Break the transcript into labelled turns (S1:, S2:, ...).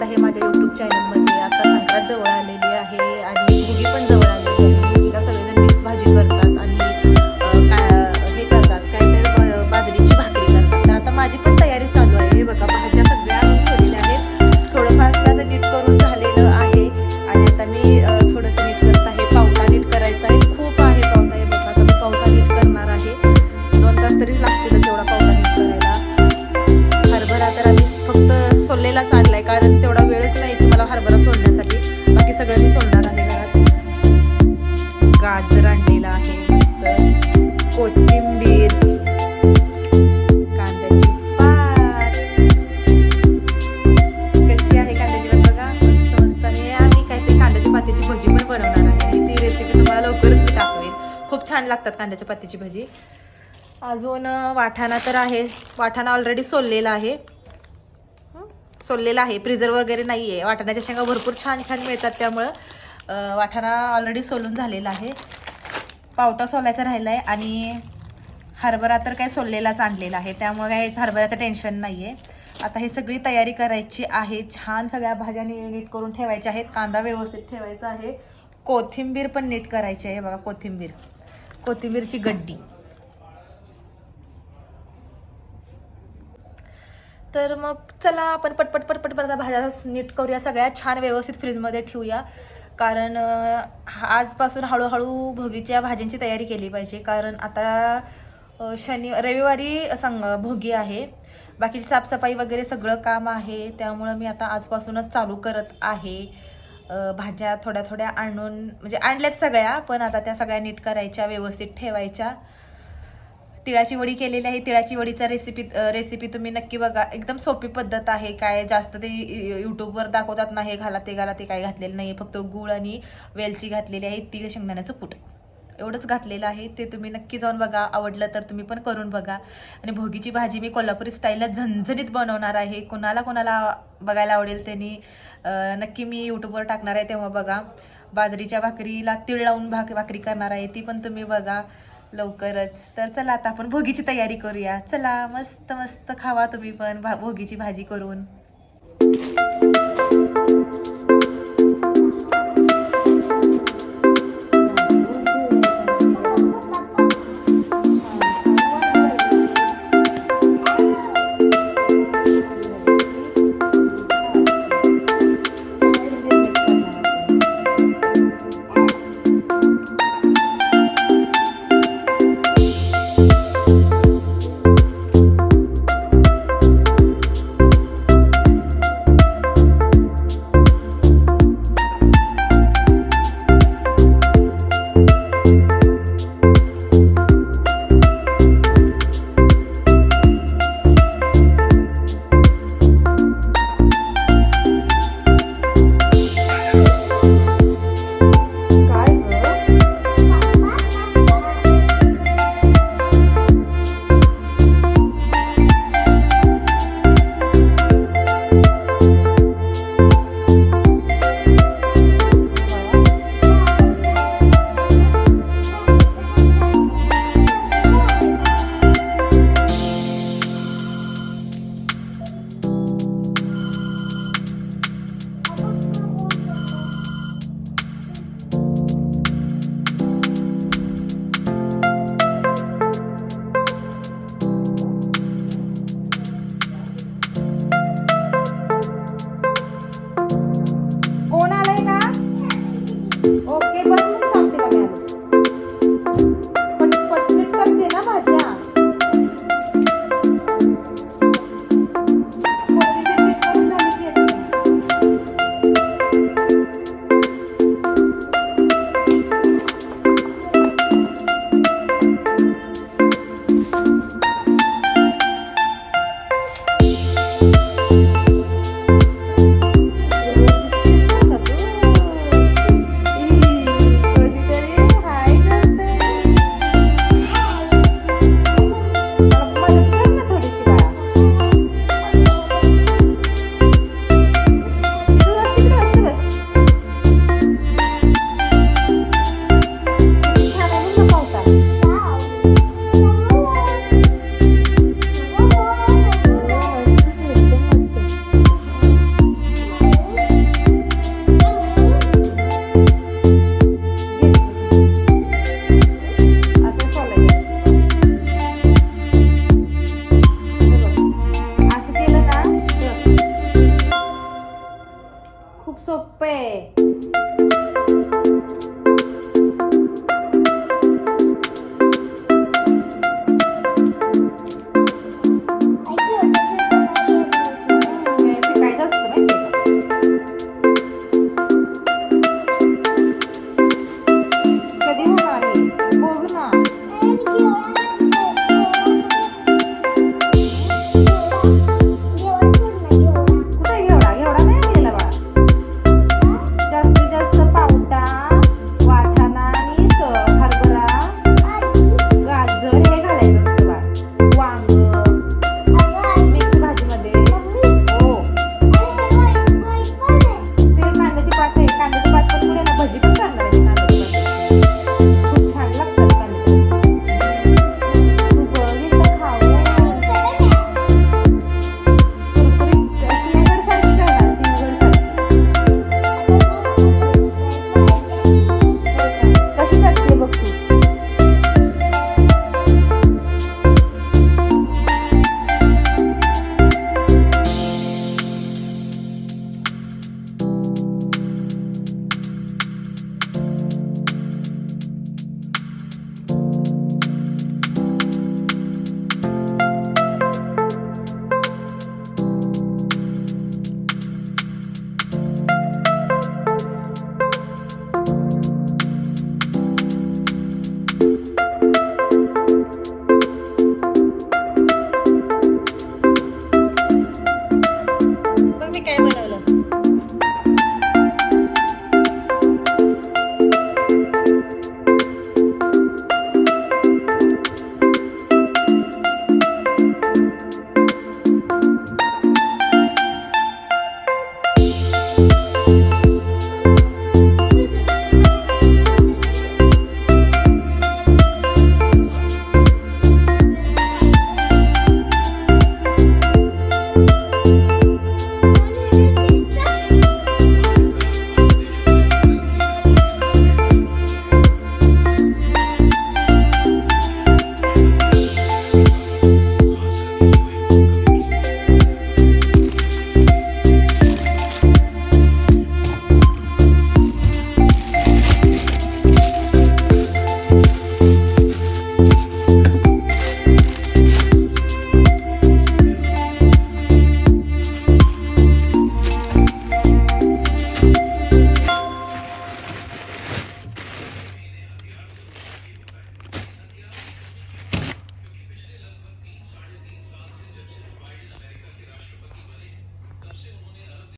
S1: स्वागत आहे माझ्या यूट्यूब चॅनलमध्ये आता संक्रांत जवळ आलेली लागतात कांद्याच्या पातीची भाजी. अजून वाठाणा तर आहे. वाठाणा ऑलरेडी सोललेला आहे. सोललेला आहे. प्रिझर्व वगैरे नाही आहे वाटाण्याच्या शेंगा भरपूर छान छान मिळतात त्यामुळं वाठाणा वाटाणा ऑलरेडी सोलून झालेला आहे. पावटा सोलायचा राहिला आहे आणि हरभरा तर काय सोललेलाच आणलेला आहे. त्यामुळे काय हरभऱ्याचं टेन्शन नाही आहे आता ही सगळी तयारी करायची आहे. छान सगळ्या भाज्या नीट करून ठेवायच्या आहेत. कांदा व्यवस्थित ठेवायचा आहे. कोथिंबीर पण नीट करायची आहे. बघा कोथिंबीर. कोथिंबीरची गड्डी. तर मग चला आपण पटपट पटपट परत भाज्या नीट करूया. सगळ्या छान व्यवस्थित फ्रीजमध्ये ठेवूया. कारण आजपासून हळूहळू भोगीच्या भाज्यांची तयारी केली पाहिजे. कारण आता शनि रविवारी संग भोगी आहे. बाकीची साफसफाई वगैरे सगळं काम आहे. त्यामुळं मी आता आजपासूनच चालू करत आहे. भाज्या थोड्या थोड्या आणून म्हणजे आणल्यात सगळ्या पण आता त्या सगळ्या नीट करायच्या व्यवस्थित ठेवायच्या. तिळाची वडी केलेली आहे. तिळाची वडीचा रेसिपी रेसिपी तुम्ही नक्की बघा. एकदम सोपी पद्धत आहे. काय जास्त ते यूट्यूबवर दाखवतात ना हे घाला ते घाला ते काय घातलेलं नाही फक्त गूळ आणि वेलची घातलेली आहे. तीळ शेंगदाण्याचं कूट. एवढंच घातलेलं आहे ते तुम्ही नक्की जाऊन बघा. आवडलं तर तुम्ही पण करून बघा. आणि भोगीची भाजी मी कोल्हापुरी स्टाईलला झणझणीत बनवणार आहे. कोणाला कोणाला बघायला आवडेल त्यांनी नक्की मी यूट्यूबवर टाकणार आहे तेव्हा बघा. बाजरीच्या भाकरीला तीळ लावून भाक भाकरी करणार आहे ती पण तुम्ही बघा लवकरच. तर चला आता आपण भोगीची तयारी करूया. चला मस्त मस्त खावा तुम्ही पण भा भोगीची भाजी करून.